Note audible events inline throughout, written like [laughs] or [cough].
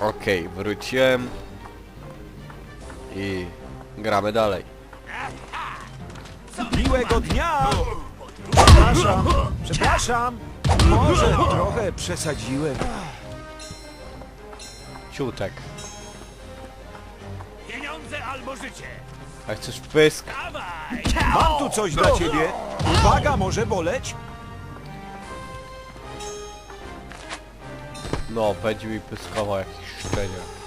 Okej, wróciłem. I gramy dalej. Miłego dnia! Przepraszam, przepraszam. Może trochę przesadziłem. Ciutek. Pieniądze albo życie! A chcesz pysk? Dawaj! Mam tu coś dla ciebie. Uwaga, może boleć? No, będzie mi pyskował jakiś szczenia.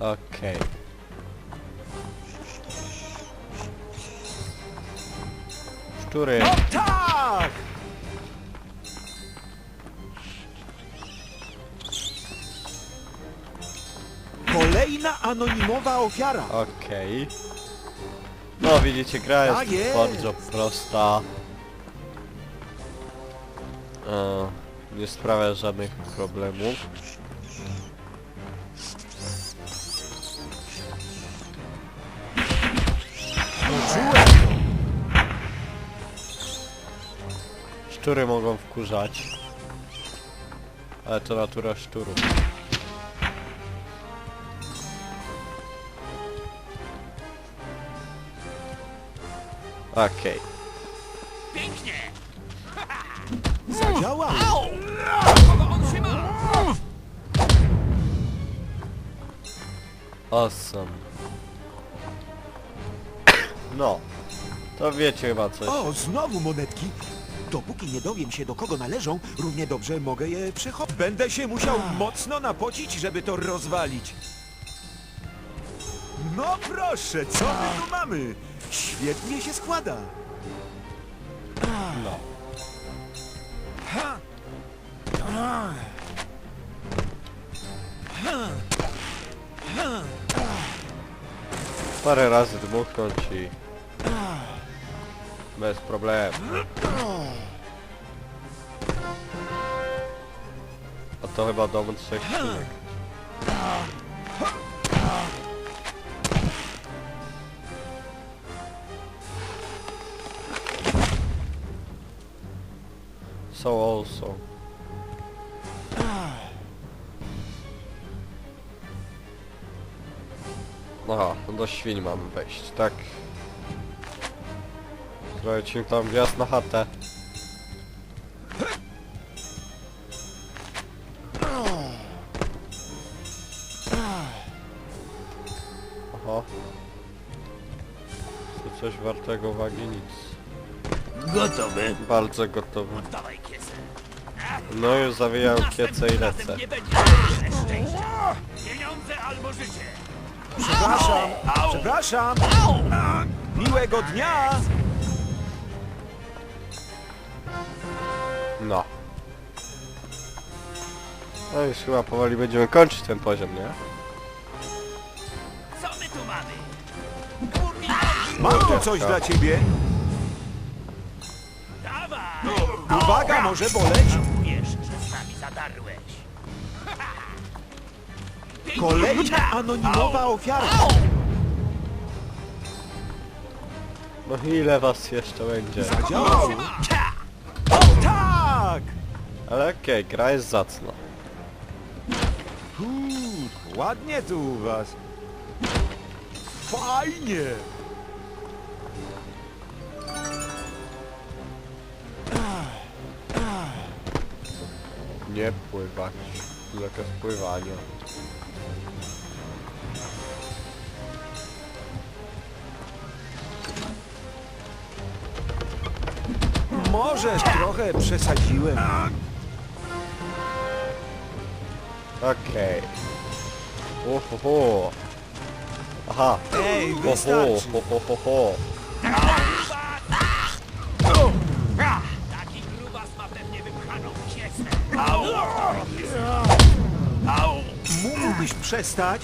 Okej. Szczury. Tak! Kolejna anonimowa ofiara. Okej. No widzicie, gra jest, Tak jest. bardzo prosta. E, nie sprawia żadnych problemów. Szczury mogą wkurzać. Ale to natura szczurów. Okej. Pięknie! Zadziałało. Kogo on się ma? Awesome. No. To wiecie chyba coś. O, znowu monetki. Dopóki nie dowiem się do kogo należą, równie dobrze mogę je przechować. Będę się musiał mocno napocić, żeby to rozwalić. No proszę, co my tu mamy? Świetnie się składa. No. Parę razy dmuchnąć i... Bez problemu. A to chyba dom trzech. So also. Aha, no do świń mamy wejść, tak? Im tam wjazd na chatę. Aha. To coś wartego uwagi? Nic. Gotowy. Bardzo gotowy. Dawaj kiesę. No już zawijam kiece i lecę. razem nie będzie tyle szczęścia. Pieniądze albo życie. Przepraszam, przepraszam. Miłego dnia. No. No już chyba powoli będziemy kończyć ten poziom, nie? Co my tu mamy? Mam tu coś dla ciebie. Dawaj! Uwaga, może boleć. Kolejna anonimowa ofiara. No ile was jeszcze będzie? Zadziałało. Tak! Ale okej, gra jest zacna. Uuu, ładnie tu u was. Fajnie. Nie pływać. Zakaz pływania. Może trochę przesadziłem. Okej. Uhuhu. Aha. Ej, Ho, wystarczy. ho, ho, ho, ho. Taki grubas ma pewnie wypchaną kiesę. Au! Au! Mógłbyś przestać?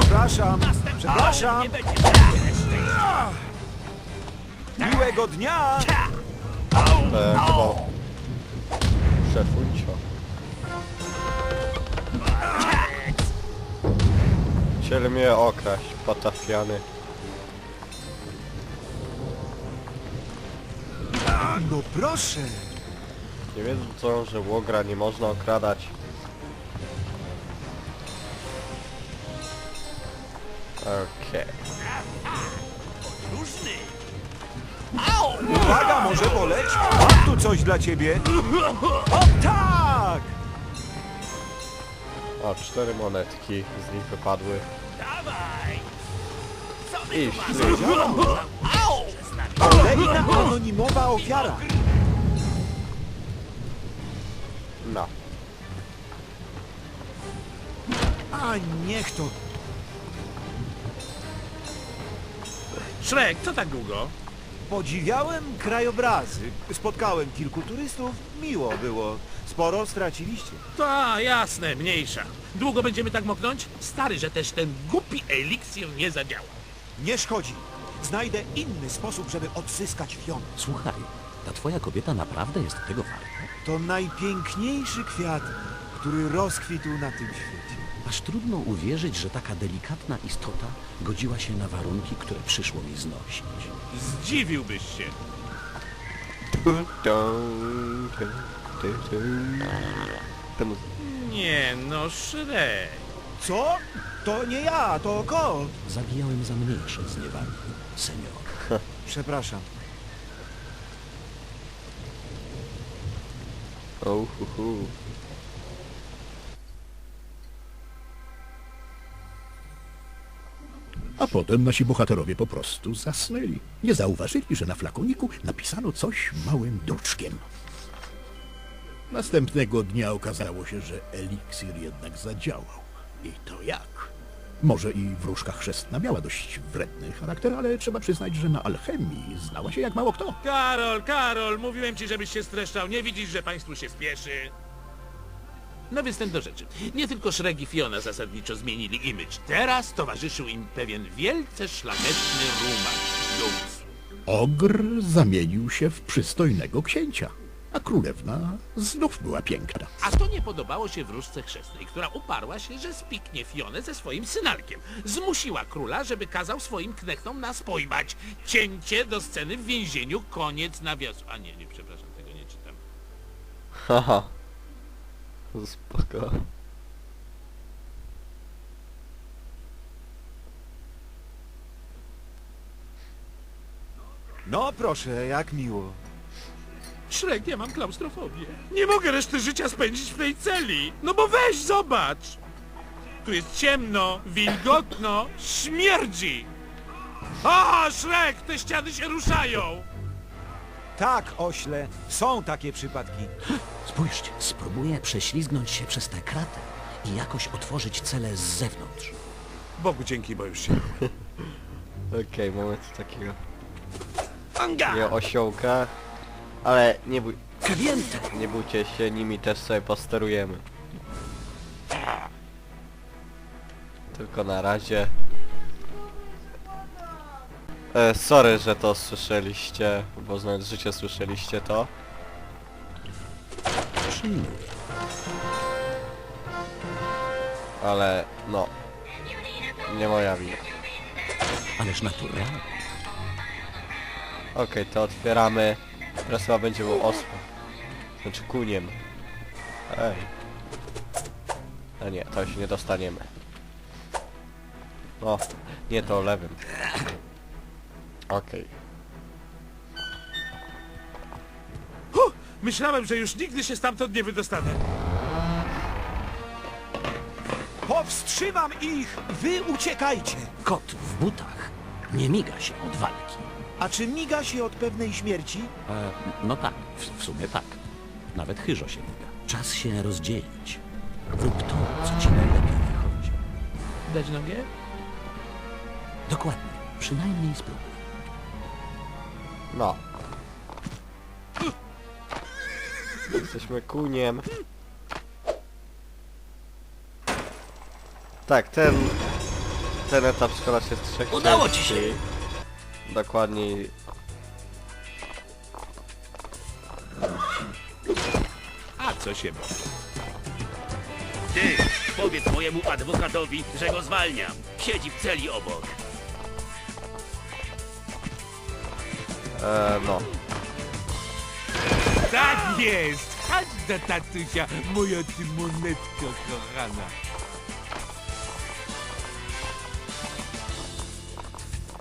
Przepraszam, przepraszam. Nie będzie. Miłego dnia. E, chyba... Szefuncio. Chcieli mnie okraść, patafiany. No proszę. Nie wiedzą co, że łogra nie można okradać. Okej. Różny. Uwaga, może boleć? Mam tu coś dla ciebie. O tak! O, cztery monetki z nich wypadły. Dawaj. Co wy I tu masz? szli. Au! Kolejna anonimowa ofiara. No. A niech to. Szrek, co tak długo? Podziwiałem krajobrazy. Spotkałem kilku turystów. Miło było. Sporo straciliście. Ta, jasne, mniejsza. Długo będziemy tak moknąć? Stary, że też ten głupi eliksir nie zadziała. Nie szkodzi. Znajdę inny sposób, żeby odzyskać Fionę. Słuchaj, ta twoja kobieta naprawdę jest tego warta? To najpiękniejszy kwiat, który rozkwitł na tym świecie. Aż trudno uwierzyć, że taka delikatna istota godziła się na warunki, które przyszło mi znosić. Zdziwiłbyś się. Nie no, Szrek. Co? To nie ja, to kot. Zabijałem za mniejsze zniewagi, senior. Przepraszam. Oh, hu, hu. A potem nasi bohaterowie po prostu zasnęli. Nie zauważyli, że na flakoniku napisano coś małym druczkiem. Następnego dnia okazało się, że eliksir jednak zadziałał. I to jak? Może i wróżka chrzestna miała dość wredny charakter, ale trzeba przyznać, że na alchemii znała się jak mało kto. Karol, Karol, mówiłem ci, żebyś się streszczał. Nie widzisz, że państwu się spieszy? No więc ten do rzeczy. Nie tylko Szrek i Fiona zasadniczo zmienili imidż. Teraz towarzyszył im pewien wielce szlachetny rumak. Ogr zamienił się w przystojnego księcia, a królewna znów była piękna. A to nie podobało się wróżce chrzestnej, która uparła się, że spiknie Fionę ze swoim synalkiem. Zmusiła króla, żeby kazał swoim knechtom nas pojmać. Cięcie do sceny w więzieniu, koniec nawiasu. A nie, nie, przepraszam, tego nie czytam. Haha. Spoko. No proszę, jak miło. Szrek, ja mam klaustrofobię. Nie mogę reszty życia spędzić w tej celi. No bo weź, zobacz. Tu jest ciemno, wilgotno, śmierdzi. O, Szrek, te ściany się ruszają. Tak, ośle, są takie przypadki. Spójrzcie, spróbuję prześlizgnąć się przez tę kratę i jakoś otworzyć cele z zewnątrz. Bogu dzięki, bo już się... [laughs] Okej, mamy tu takiego Anga! nie osiołka. Ale nie bój... Nie bójcie się, nimi też sobie posterujemy. Tylko na razie. E, sorry, że to słyszeliście, bo znając życie słyszeliście to. Ale no. Nie moja wina. Ależ naturalnie. Okej, to otwieramy. Teraz chyba będzie był osłem. Znaczy kuniem. Ej. A nie, to się nie dostaniemy. No, nie to lewym. Okej. Huh, myślałem, że już nigdy się stamtąd nie wydostanę. Powstrzymam ich! Wy uciekajcie! Kot w butach nie miga się od walki. A czy miga się od pewnej śmierci? E, no tak, w, w sumie tak. Nawet chyżo się miga. Czas się rozdzielić. Rób to, co ci najlepiej wychodzi. Dać nogę? Dokładnie. Przynajmniej spróbuj. No. Jesteśmy kuniem. Tak, ten... Ten etap składa się z trzech Udało części. ci się. Dokładniej... A co się boję? Ty, powiedz mojemu adwokatowi, że go zwalniam. Siedzi w celi obok. E, no. Tak jest! Chodź do tatusia, moja ty monetko kochana.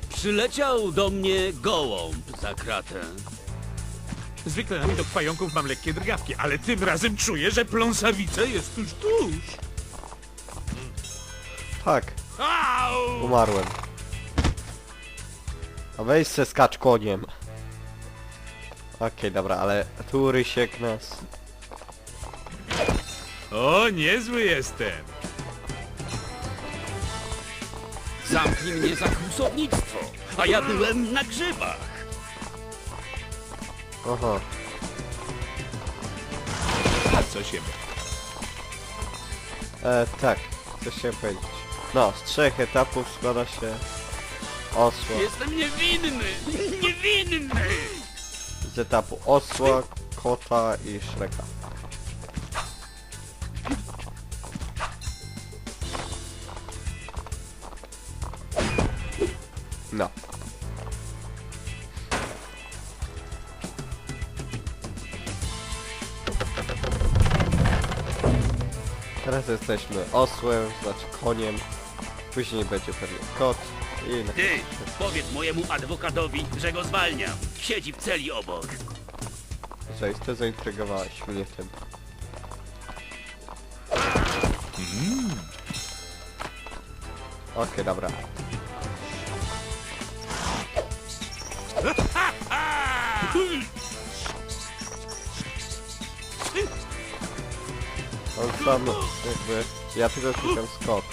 Przyleciał do mnie gołąb za kratę. Zwykle na widok pająków mam lekkie drgawki, ale tym razem czuję, że pląsawica jest tuż, tuż. Tak, Au! umarłem. A weź se skacz koniem. Okej, dobra, ale tu Rysiek nas... O, niezły jestem. Zamknij mnie za kłusownictwo, a ja byłem na grzybach. Aha. A co się E, tak, coś chciałem powiedzieć. No, z trzech etapów składa się osła. Jestem niewinny! Niewinny! Z etapu osła, kota i szreka. No. Teraz jesteśmy osłem, znaczy koniem. Później będzie pewnie kot Ty, powiedz mojemu adwokatowi, że go zwalniam. Siedzi w celi obok. Cześć, to zaintrygowałeś mnie tym. Okej, dobra. On sam jakby... Ja tylko klikam skok.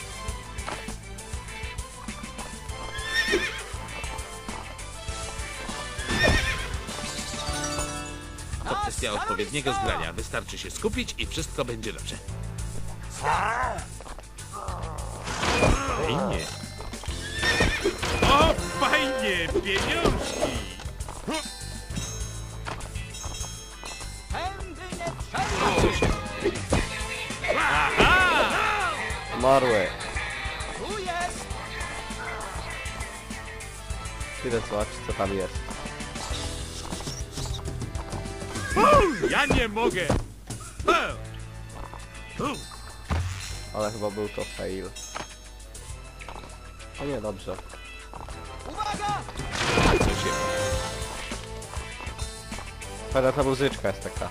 Odpowiedniego zgrania. Wystarczy się skupić i wszystko będzie dobrze. Fajnie. O, fajnie! Pieniążki! Co się... Umarły. Idę zobaczyć co tam jest. Ja nie mogę! Ale chyba był to fail. O nie, dobrze. Co się... Fajna ta muzyczka jest taka.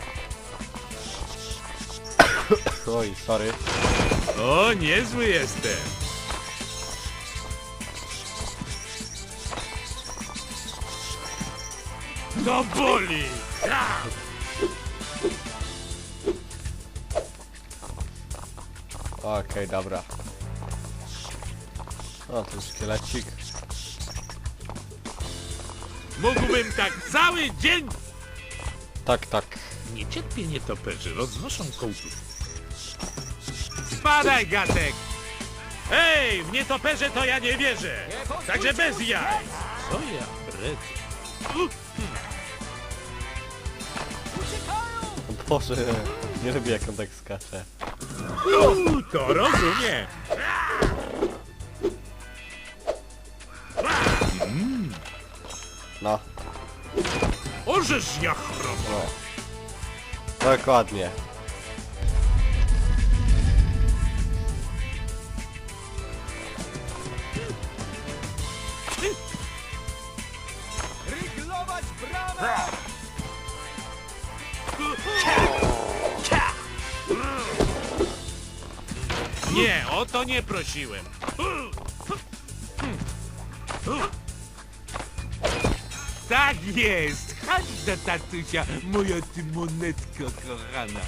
Oj, sorry. O, niezły jestem! To boli! Okej, dobra. O, ten szkielecik. Mógłbym tak cały dzień! Tak, tak. Niecierpliwie nietoperzy roznoszą kołdrów. Spadaj, gatek! Ej, w nietoperze to ja nie wierzę! Także bez jaj! Co ja bredzę? Boże, nie lubię jak on tak skacze. Uuu, to rozumiem! No, Orzesz ja chromo! no. Dokładnie. Nie, o to nie prosiłem. Tak jest! Chodź tatusia, moja ty monetko kochana.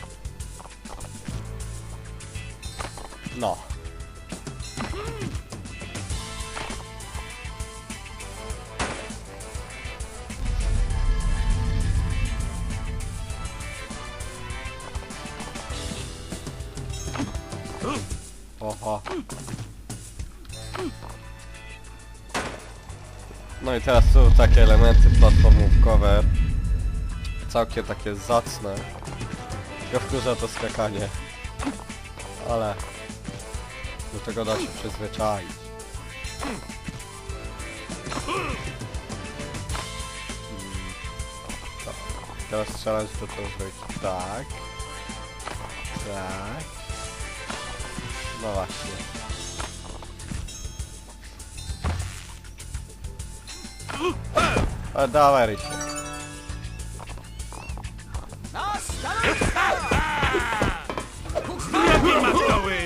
No. No i teraz są takie elementy platformówkowe. Całkiem takie zacne. Tylko wkurza to skakanie. Ale do tego da się przyzwyczaić. Mm, tak. teraz strzelać to zrobić tak. Tak. No właśnie. A dawaj. Drogi matoły!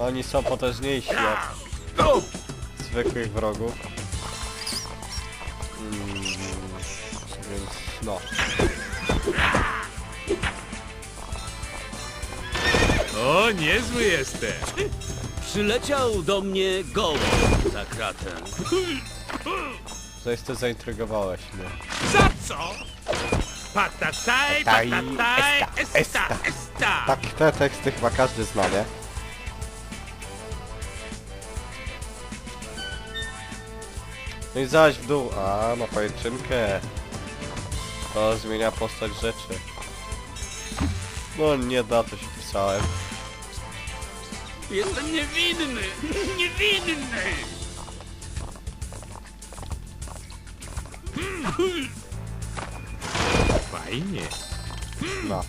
Oni są potężniejsi od zwykłych wrogów. Mm, więc no. O, niezły jesteś. Przyleciał do mnie goło za kratę. Coś ty zaintrygowałeś mnie. Za co? Patataj, patataj, esta, esta, esta. esta. Tak, te teksty chyba każdy zna, nie? No i zaś w dół. A, na pajęczynkę. To zmienia postać rzeczy. No nie da, to się pisałem. Jestem niewinny! Niewinny! Fajnie. No.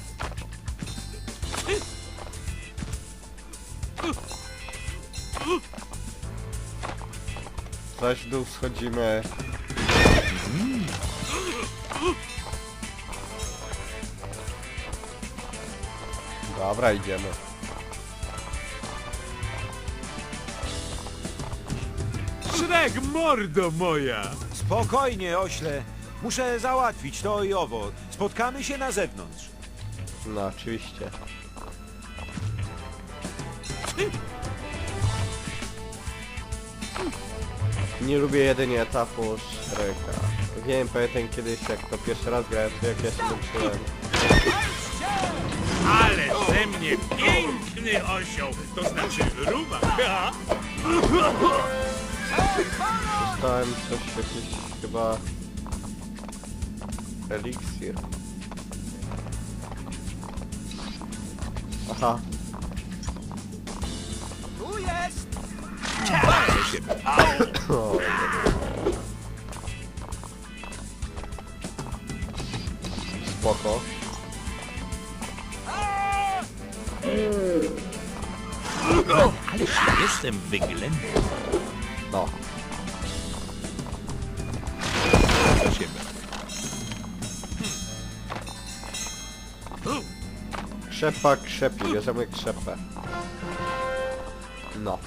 Zaś w dół schodzimy. Dobra, idziemy. Szrek, mordo moja! Spokojnie, ośle. Muszę załatwić to i owo. Spotkamy się na zewnątrz. No, oczywiście. Nie lubię jedynie etapu Shreka. Wiem, pamiętam kiedyś jak to pierwszy raz grałem, to jak ja się męczyłem. Ale ze mnie piękny osioł, to znaczy ruba. [laughs] Ha? Dostałem coś, jakiś chyba... Eliksir. Aha. O, Spoko. Ależ jestem wyględny. No. siebie. Krzepa krzepi, bierzemy krzepę. No.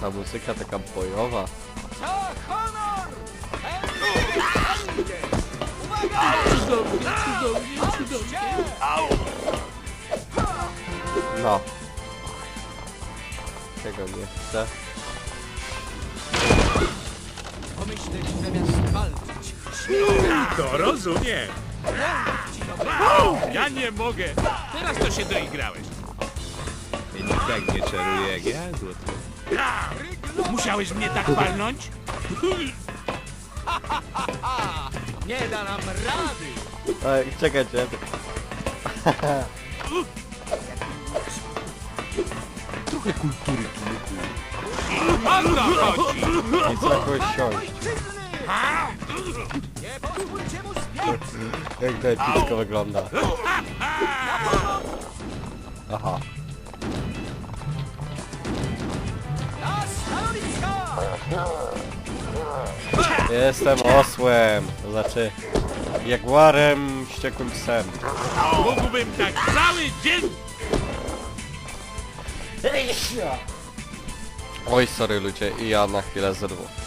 Ta muzyka taka bojowa. No. Tego nie chcę. To rozumiem. Ja nie mogę. Teraz to się doigrałeś. Nikt tak nie czaruje jak ja, złoty. Musiałeś mnie tak palnąć? Ej, czekajcie. O co chodzi? Nie chcę jakoś siąść. Jak to epicko wygląda. Aha. Jestem osłem, to znaczy jaguarem, wściekłym psem. Mógłbym tak cały dzień... Oj, sorry ludzie, i ja na chwilę zerwę.